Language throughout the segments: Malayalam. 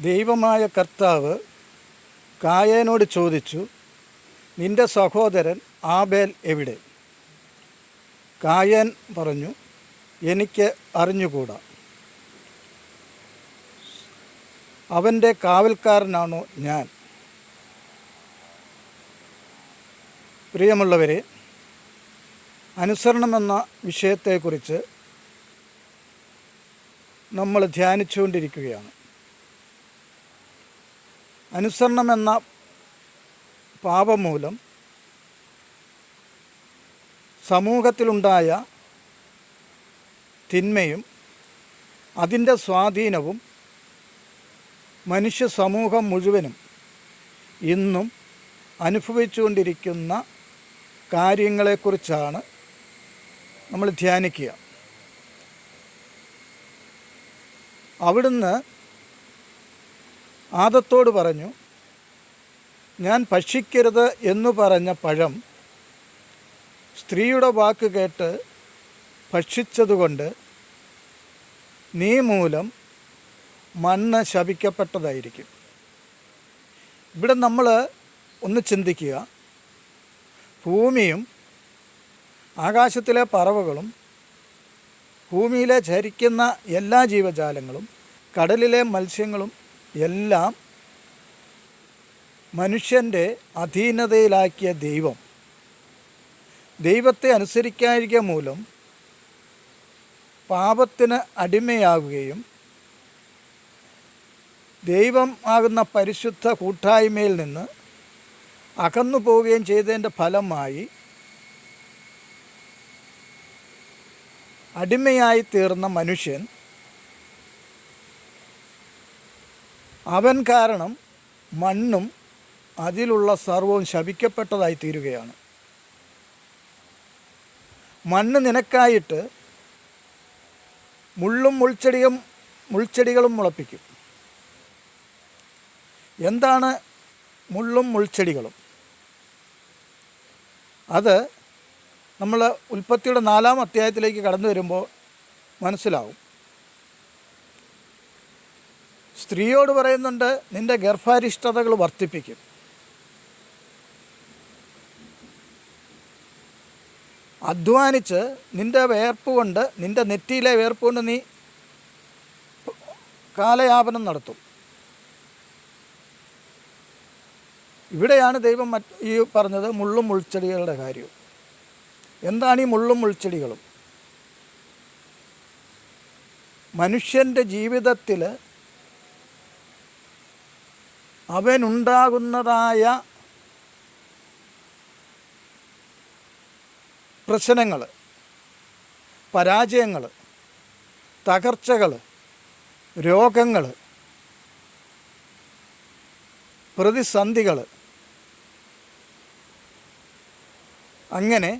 ദൈവമായ കർത്താവ് കായേനോട് ചോദിച്ചു നിന്റെ സഹോദരൻ ആബേൽ എവിടെ? കായൻ പറഞ്ഞു എനിക്ക് അറിഞ്ഞുകൂടാ. അവന്റെ കാവൽക്കാരനാണോ ഞാൻ? പ്രിയമുള്ളവരെ അനുസരണമെന്ന വിഷയത്തെക്കുറിച്ച് നമ്മൾ ധ്യാനിച്ചുകൊണ്ടിരിക്കുകയാണ്. അനുസരണമെന്ന പാപം മൂലം സമൂഹത്തിലുണ്ടായ തിന്മയും അതിന്റെ സ്വാധീനവും മനുഷ്യ സമൂഹം മുഴുവനും ഇന്നും അനുഭവിച്ചുകൊണ്ടിരിക്കുന്ന കാര്യങ്ങളെക്കുറിച്ചാണ് നമ്മൾ ധ്യാനിക്കുക. അവിടുന്ന് ആദത്തോട് പറഞ്ഞു ഞാൻ ഭക്ഷിക്കരുത് എന്ന് പറഞ്ഞ പഴം സ്ത്രീയുടെ വാക്ക് കേട്ട് ഭക്ഷിച്ചതുകൊണ്ട് നീ മൂലം മണ്ണ് ശപിക്കപ്പെട്ടതായിരിക്കും. ഇവിടെ നമ്മൾ ഒന്ന് ചിന്തിക്കുക. ഭൂമിയും ആകാശത്തിലെ പറവകളും ഭൂമിയിലെ ചരിക്കുന്ന എല്ലാ ജീവജാലങ്ങളും കടലിലെ മത്സ്യങ്ങളും എല്ലാം മനുഷ്യന്റെ അധീനതയിലാക്കിയ ദൈവം. ദൈവത്തെ അനുസരിക്കാതിരിക്കുക മൂലം പാപത്തിന് അടിമയാകുകയും ദൈവം ആകുന്ന പരിശുദ്ധ കൂട്ടായ്മയിൽ നിന്ന് അകന്നു പോവുകയും ചെയ്തതിന്റെ ഫലമായി അടിമയായി തീർന്ന മനുഷ്യൻ അവൻ കാരണം മണ്ണും അതിലുള്ള സർവവും ശപിക്കപ്പെട്ടതായി തീരുകയാണ്. മണ്ണ് നിനക്കായിട്ട് മുള്ളും മുൾച്ചെടിയും മുൾച്ചെടികളും മുളപ്പിക്കും. എന്താണ് മുള്ളും മുൾച്ചെടികളും? അത് നമ്മൾ ഉൽപ്പത്തിയുടെ നാലാം അധ്യായത്തിലേക്ക് കടന്നു വരുമ്പോൾ മനസ്സിലാവും. സ്ത്രീയോട് പറയുന്നുണ്ട് നിന്റെ ഗർഭാരിഷ്ടതകൾ വർദ്ധിപ്പിക്കും. അധ്വാനിച്ച് നിന്റെ വേർപ്പ് കൊണ്ട് നിന്റെ നെറ്റിയിലെ വേർപ്പ് കൊണ്ട് നീ കാലയാപനം നടത്തും. ഇവിടെയാണ് ദൈവം മറ്റ് ഈ പറഞ്ഞത് മുള്ളും മുൾച്ചെടികളുടെ കാര്യം. എന്താണ് ഈ മുള്ളും മുൾച്ചെടികളും? മനുഷ്യന്റെ ജീവിതത്തിൽ അവനുണ്ടാകുന്നതായ പ്രശ്നങ്ങൾ പരാജയങ്ങൾ തകർച്ചകൾ രോഗങ്ങൾ പ്രതിസന്ധികൾ അങ്ങനെ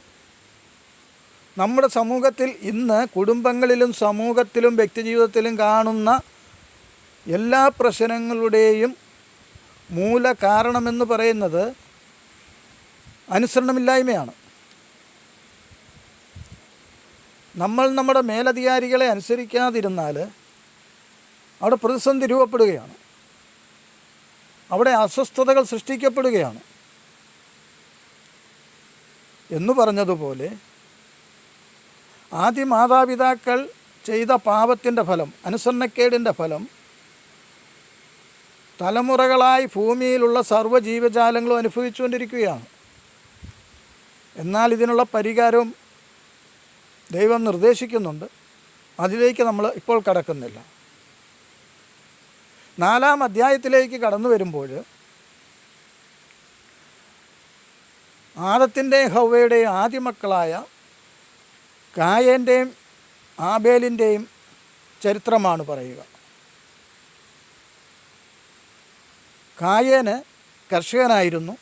നമ്മുടെ സമൂഹത്തിൽ ഇന്ന് കുടുംബങ്ങളിലും സമൂഹത്തിലും വ്യക്തിജീവിതത്തിലും കാണുന്ന എല്ലാ പ്രശ്നങ്ങളുടെയും മൂല കാരണമെന്ന് പറയുന്നത് അനുസരണമില്ലായ്മയാണ്. നമ്മൾ നമ്മുടെ മേലധികാരികളെ അനുസരിക്കാതിരുന്നാൽ അവിടെ പ്രതിസന്ധി രൂപപ്പെടുകയാണ്. അവിടെ അസ്വസ്ഥതകൾ സൃഷ്ടിക്കപ്പെടുകയാണ്. എന്ന് പറഞ്ഞതുപോലെ ആദ്യ മാതാപിതാക്കൾ ചെയ്ത പാപത്തിന്റെ ഫലം അനുസരണക്കേടിന്റെ ഫലം തലമുറകളായി ഭൂമിയിലുള്ള സർവ ജീവജാലങ്ങളും അനുഭവിച്ചുകൊണ്ടിരിക്കുകയാണ്. എന്നാൽ ഇതിനുള്ള പരിഹാരവും ദൈവം നിർദ്ദേശിക്കുന്നുണ്ട്. അതിലേക്ക് നമ്മൾ ഇപ്പോൾ കടക്കുന്നില്ല. നാലാം അധ്യായത്തിലേക്ക് കടന്നു വരുമ്പോൾ ആദത്തിന്റെയും ഹൗവയുടെയും ആദ്യമക്കളായ കായേന്റെയും ആബേലിന്റെയും ചരിത്രമാണ് പറയുക. കായേന് കർഷകനായിരുന്നു.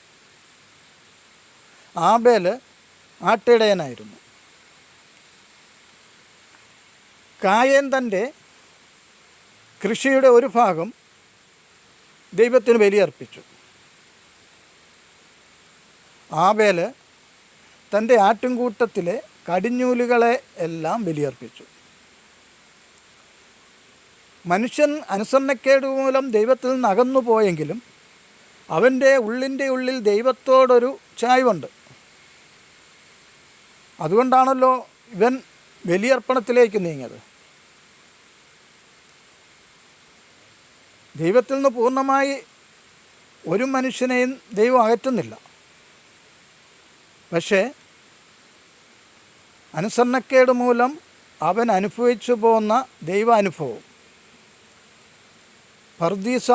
ആബേൽ ആട്ടിടയനായിരുന്നു. കായേൻ തന്റെ കൃഷിയുടെ ഒരു ഭാഗം ദൈവത്തിന് ബലിയർപ്പിച്ചു. ആബേൽ തന്റെ ആട്ടിൻകൂട്ടത്തിലെ കടിഞ്ഞൂലുകളെ എല്ലാം ബലിയർപ്പിച്ചു. മനുഷ്യൻ അനുസരണക്കേട് മൂലം ദൈവത്തിൽ നിന്ന് അകന്നു പോയെങ്കിലും അവന്റെ ഉള്ളിന്റെ ഉള്ളിൽ ദൈവത്തോടൊരു ചായ്വുണ്ട്. അതുകൊണ്ടാണല്ലോ ഇവൻ ബലിയർപ്പണത്തിലേക്ക് നീങ്ങിയത്. ദൈവത്തിൽ നിന്ന് പൂർണമായി ഒരു മനുഷ്യനെയും ദൈവം അകറ്റുന്നില്ല. പക്ഷേ അനുസരണക്കേട് മൂലം അവൻ അനുഭവിച്ചു പോകുന്ന ദൈവാനുഭവം പർദീസ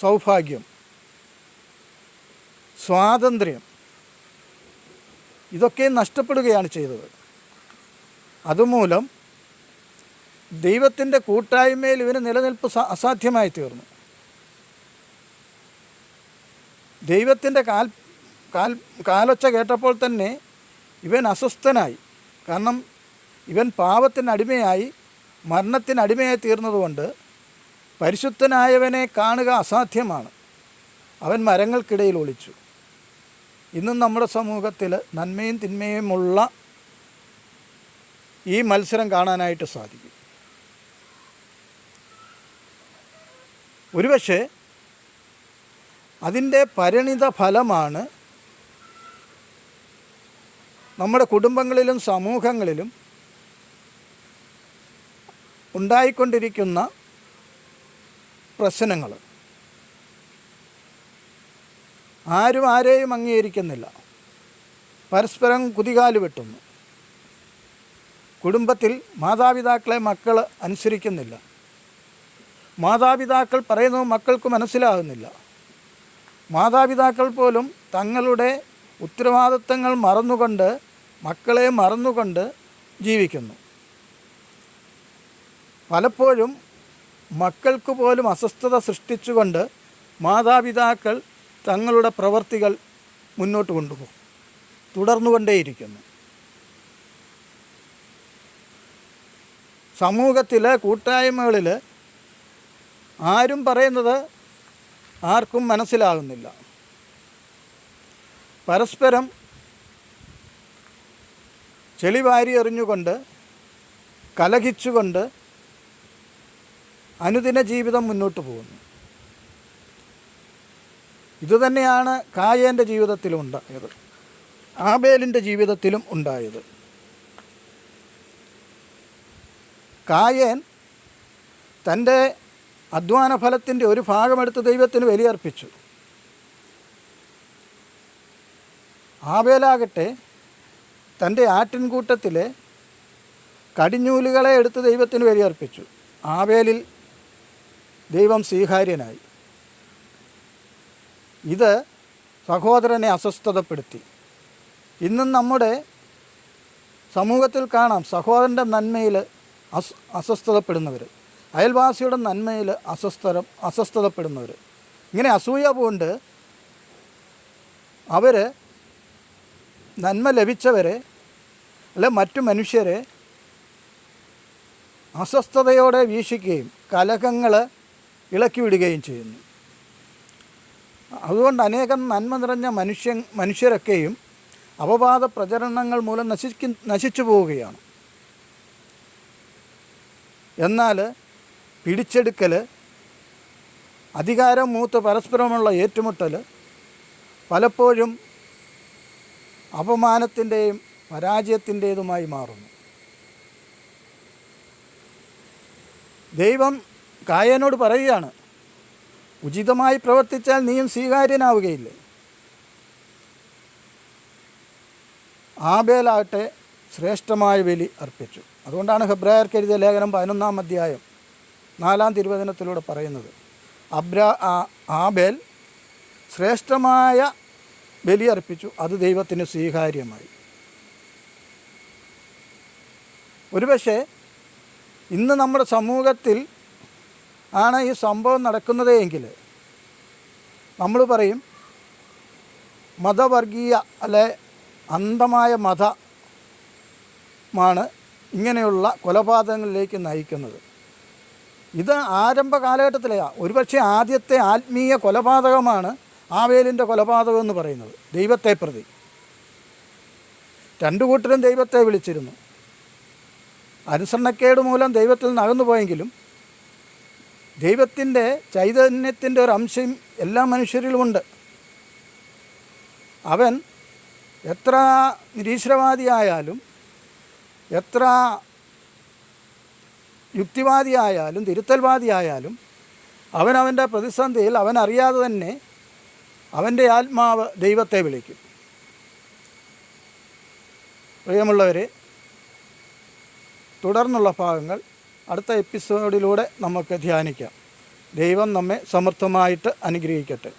സൗഭാഗ്യം സ്വാതന്ത്ര്യം ഇതൊക്കെ നഷ്ടപ്പെടുകയാണ് ചെയ്തത്. അതുമൂലം ദൈവത്തിന്റെ കൂട്ടായ്മയിൽ ഇവന് നിലനിൽപ്പ് അസാധ്യമായി തീർന്നു. ദൈവത്തിന്റെ കാൽ കാൽ കാലൊച്ച കേട്ടപ്പോൾ തന്നെ ഇവൻ അസ്വസ്ഥനായി. കാരണം ഇവൻ പാപത്തിനടിമയായി മരണത്തിനടിമയായി തീർന്നതുകൊണ്ട് പരിശുദ്ധനായവനെ കാണുക അസാധ്യമാണ്. അവൻ മരങ്ങൾക്കിടയിൽ ഒളിച്ചു. ഇന്നും നമ്മുടെ സമൂഹത്തിൽ നന്മയും തിന്മയുമുള്ള ഈ മത്സരം കാണാനായിട്ട് സാധിക്കും. ഒരുപക്ഷെ അതിന്റെ പരിണിത ഫലമാണ് നമ്മുടെ കുടുംബങ്ങളിലും സമൂഹങ്ങളിലും ഉണ്ടായിക്കൊണ്ടിരിക്കുന്ന പ്രശ്നങ്ങൾ. ആരും ആരെയും അംഗീകരിക്കുന്നില്ല. പരസ്പരം കുതികാൽ വെട്ടുന്നു. കുടുംബത്തിൽ മാതാപിതാക്കളെ മക്കൾ അനുസരിക്കുന്നില്ല. മാതാപിതാക്കൾ പറയുന്നത് മക്കൾക്ക് മനസ്സിലാകുന്നില്ല. മാതാപിതാക്കൾ പോലും തങ്ങളുടെ ഉത്തരവാദിത്തങ്ങൾ മറന്നുകൊണ്ട് മക്കളെ മറന്നുകൊണ്ട് ജീവിക്കുന്നു. പലപ്പോഴും മക്കൾക്ക് പോലും അസ്വസ്ഥത സൃഷ്ടിച്ചുകൊണ്ട് മാതാപിതാക്കൾ തങ്ങളുടെ പ്രവർത്തികൾ മുന്നോട്ട് കൊണ്ടുപോകും. തുടർന്നുകൊണ്ടേയിരിക്കുന്നു. സമൂഹത്തിലെ കൂട്ടായ്മകളിൽ ആരും പറയുന്നത് ആർക്കും മനസ്സിലാകുന്നില്ല. പരസ്പരം ചെളിവാരി എറിഞ്ഞുകൊണ്ട് കലഹിച്ചുകൊണ്ട് അനുദിന ജീവിതം മുന്നോട്ട് പോകുന്നു. ഇതുതന്നെയാണ് കായേന്റെ ജീവിതത്തിലും ഉണ്ടായത്. ആബേലിന്റെ ജീവിതത്തിലും ഉണ്ടായത്. കായേൻ തന്റെ അധ്വാന ഫലത്തിന്റെ ഒരു ഭാഗമെടുത്ത് ദൈവത്തിന് ബലിയർപ്പിച്ചു. ആബേലാകട്ടെ തന്റെ ആട്ടിൻകൂട്ടത്തിലെ കടിഞ്ഞൂലുകളെ എടുത്ത് ദൈവത്തിന് ബലിയർപ്പിച്ചു. ആബേലിൽ ദൈവം സ്വീകാര്യനായി. ഇത് സഹോദരനെ അസ്വസ്ഥതപ്പെടുത്തി. ഇന്നും നമ്മുടെ സമൂഹത്തിൽ കാണാം സഹോദരന്റെ നന്മയിൽ അസ് അസ്വസ്ഥതപ്പെടുന്നവർ അയൽവാസിയുടെ നന്മയിൽ അസ്വസ്ഥ അസ്വസ്ഥതപ്പെടുന്നവർ ഇങ്ങനെ അസൂയ കൊണ്ട് അവർ നന്മ ലഭിച്ചവരെ അല്ലെ മറ്റു മനുഷ്യരെ അസ്വസ്ഥതയോടെ വീക്ഷിക്കുകയും കലഹങ്ങൾ ഇളക്കി വിടുകയും ചെയ്യുന്നു. അതുകൊണ്ട് അനേകം നന്മ നിറഞ്ഞ മനുഷ്യ മനുഷ്യരൊക്കെയും അപവാദ പ്രചരണങ്ങൾ മൂലം നശിക്കു നശിച്ചു പോവുകയാണ്. എന്നാൽ പിടിച്ചെടുക്കൽ അധികാരം മൂത്ത് പരസ്പരമുള്ള ഏറ്റുമുട്ടൽ പലപ്പോഴും അപമാനത്തിന്റെയും പരാജയത്തിന്റേതുമായി മാറുന്നു. ദൈവം കായനോട് പറയുകയാണ് ഉചിതമായി പ്രവർത്തിച്ചാൽ നീയും സ്വീകാര്യനാവുകയില്ലേ. ആബേലാകട്ടെ ശ്രേഷ്ഠമായ ബലി അർപ്പിച്ചു. അതുകൊണ്ടാണ് ഹെബ്രായർക്ക് എഴുതിയ ലേഖനം പതിനൊന്നാം അധ്യായം നാലാം തിരുവചനത്തിലൂടെ പറയുന്നത്. അബ്രാ ആബേൽ ശ്രേഷ്ഠമായ ബലി അർപ്പിച്ചു അത് ദൈവത്തിന് സ്വീകാര്യമായി. ഒരുപക്ഷെ ഇന്ന് നമ്മുടെ സമൂഹത്തിൽ ആണ് ഈ സംഭവം നടക്കുന്നത് എങ്കിൽ നമ്മൾ പറയും മതവർഗീയ അല്ലെ അന്ധമായ മതമാണ് ഇങ്ങനെയുള്ള കൊലപാതകങ്ങളിലേക്ക് നയിക്കുന്നത്. ഇത് ആരംഭ കാലഘട്ടത്തിലെയാണ് ഒരുപക്ഷെ ആദ്യത്തെ ആത്മീയ കൊലപാതകമാണ് ആവേലിന്റെ കൊലപാതകം എന്ന് പറയുന്നത് ദൈവത്തെ പ്രതി. രണ്ടു കൂട്ടരും ദൈവത്തെ വിളിച്ചിരുന്നു. അനുസരണക്കേട് മൂലം ദൈവത്തിൽ നിന്ന് അകന്നു പോയെങ്കിലും ദൈവത്തിന്റെ ചൈതന്യത്തിന്റെ ഒരു അംശം എല്ലാ മനുഷ്യരിലുമുണ്ട്. അവൻ എത്ര നിരീശ്വരവാദിയായാലും എത്ര യുക്തിവാദിയായാലും തിരുത്തൽവാദിയായാലും അവൻ അവന്റെ പ്രതിസന്ധിയിൽ അവൻ അറിയാതെ തന്നെ അവന്റെ ആത്മാവ് ദൈവത്തെ വിളിക്കും. പ്രിയമുള്ളവരെ തുടർന്നുള്ള ഭാഗങ്ങൾ അടുത്ത എപ്പിസോഡിലൂടെ നമുക്ക് ധ്യാനിക്കാം. ദൈവം നമ്മെ സമർത്ഥമായിട്ട് അനുഗ്രഹിക്കട്ടെ.